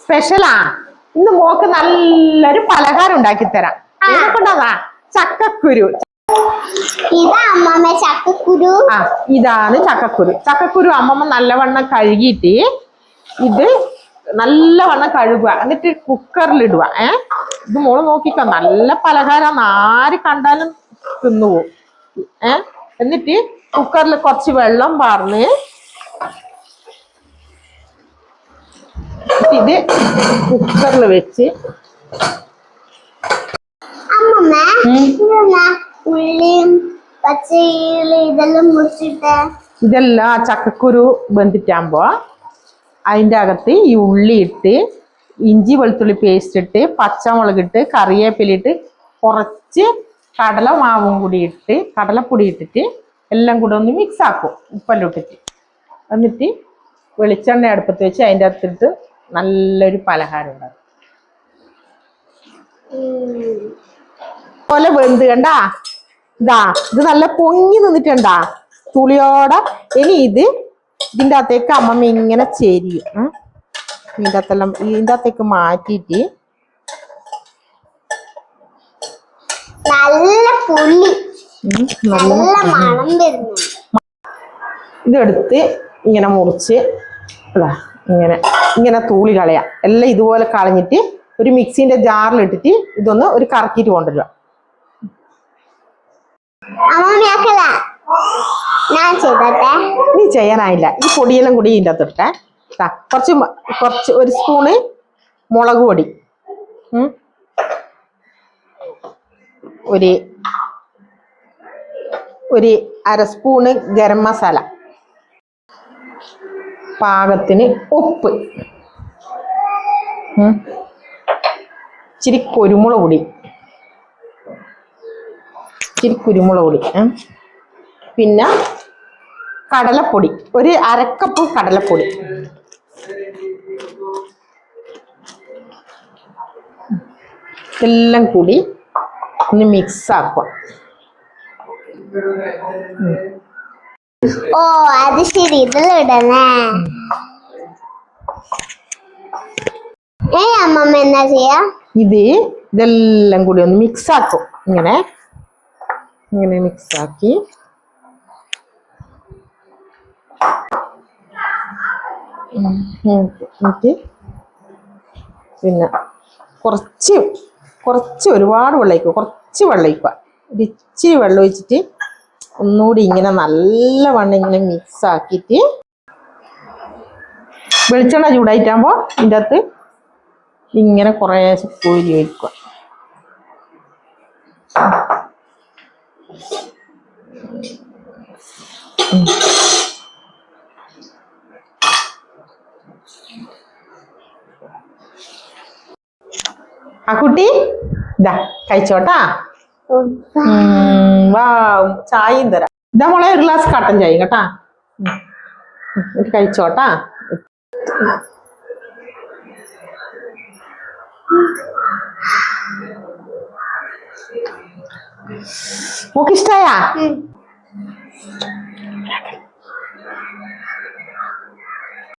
Special ഇന്ന് mock നല്ലൊരു പലഹാരം ഉണ്ടാക്കി തരാം. കൊണ്ടാവാ കൊണ്ടാ ചക്കക്കുരു. ചക്കക്കുരു. ആ ഇതാണ് ചക്കക്കുരു. ചക്കക്കുരു അമ്മമ്മ നല്ലവണ്ണം കഴുകിയിട്ട് ഇത് നല്ലവണ്ണം കഴുകുക. എന്നിട്ട് കുക്കറിൽ ഇടുക ഏ? ഇത് മോൾ നോക്കിക്കോ നല്ല പലഹാരം ആര് കണ്ടാലും തിന്നുപോകും ഏ? എന്നിട്ട് കുക്കറിൽ കുറച്ച് വെള്ളം പാർന്ന് ഇത് കുക്കറിൽ വെച്ച് ഇതെല്ലാം ചക്കക്കുരു വെന്തിട്ടാകുമ്പോ അതിന്റെ അകത്ത് ഈ ഉള്ളി ഇട്ട് ഇഞ്ചി വെളുത്തുള്ളി പേസ്റ്റ് ഇട്ട് പച്ചമുളക് ഇട്ട് കറിവേപ്പില ഇട്ട് കുറച്ച് കടല മാവും കൂടി ഇട്ട് കടലപ്പൊടി ഇട്ടിട്ട് എല്ലാം കൂടെ ഒന്ന് മിക്സ് ആക്കും ഉപ്പെല്ലാം ഇട്ടിട്ട് എന്നിട്ട് വെളിച്ചെണ്ണ അടുപ്പത്ത് വെച്ച് അതിന്റെ അകത്തിട്ട് നല്ലൊരു പലഹാരം ഉണ്ടാക്കും. പോലെ വെന്ത് കണ്ടാ? ഇതാ ഇത് നല്ല പൊങ്ങി നിന്നിട്ടുണ്ടാ തുളിയോടെ ഇനി ഇത് ഇതിന്റെ അകത്തേക്ക് അമ്മമ്മ ഇങ്ങനെ ചെരിയും. ഇതിന്റെ അകത്തെല്ലാം ഇതിന്റെ അകത്തേക്ക് മാറ്റിയിട്ട് നല്ല പുളി. ഉം, നല്ല ഇതെടുത്ത് ഇങ്ങനെ മുറിച്ച് അതാ ഇങ്ങനെ ഇങ്ങനെ തൂളി കളയാം. എല്ലാം ഇതുപോലെ കളഞ്ഞിട്ട് ഒരു മിക്സിന്റെ ജാറിലിട്ടിട്ട് ഇതൊന്ന് ഒരു കറക്കിയിട്ട് കൊണ്ടുവരിക. നീ ചെയ്യാനായില്ല. ഈ പൊടിയെല്ലാം കൂടി ഇതിന്റെ അകത്തിട്ടെ കുറച്ച് കുറച്ച് ഒരു സ്പൂണ് മുളക് പൊടി. ഒരു ഒരു അര സ്പൂണ് ഗരം മസാല. പാകത്തിന് ഉപ്പ്. ഇച്ചിരി കുരുമുളക് പൊടി. ഇച്ചിരി കുരുമുളക് പൊടി. പിന്നെ കടലപ്പൊടി. ഒരു അരക്കപ്പ് കടലപ്പൊടി. എല്ലാം കൂടി ഒന്ന് മിക്സ് ആക്കുക. ഓ അത് ശരി. ഇതിലിടണേ ഏ അമ്മമ്മ എന്നാ ചെയ്യാ? ഇത് ഇതെല്ലാം കൂടി ഒന്ന് മിക്സ് ആക്കും. ഇങ്ങനെ. ഇങ്ങനെ മിക്സ് ആക്കി. പിന്നെ കുറച്ച് കുറച്ച് ഒരുപാട് വെള്ളം ഒഴിക്കുക. കുറച്ച് വെള്ളം ഒഴിക്കുക. ഒരു ഇച്ചിരി വെള്ളം ഒഴിച്ചിട്ട് ഒന്നുകൂടി ഇങ്ങനെ നല്ലവണ്ണം ഇങ്ങനെ മിക്സ് ആക്കിയിട്ട് വെളിച്ചെണ്ണ ചൂടായിട്ടാകുമ്പോൾ ഇതിന്റെ അകത്ത് ഇങ്ങനെ കുറേ കോരി ഒഴിക്കുക ഉം. ആ കുട്ടി ഇതാ കഴിച്ചോട്ടാ ചായയും തരാം. ഇതാ മോളെ ഒരു ഗ്ലാസ് കട്ടൻ ചായ കേട്ടാ? കഴിച്ചോട്ടാ? മോക്ക് ഇഷ്ടായാ? ഉം.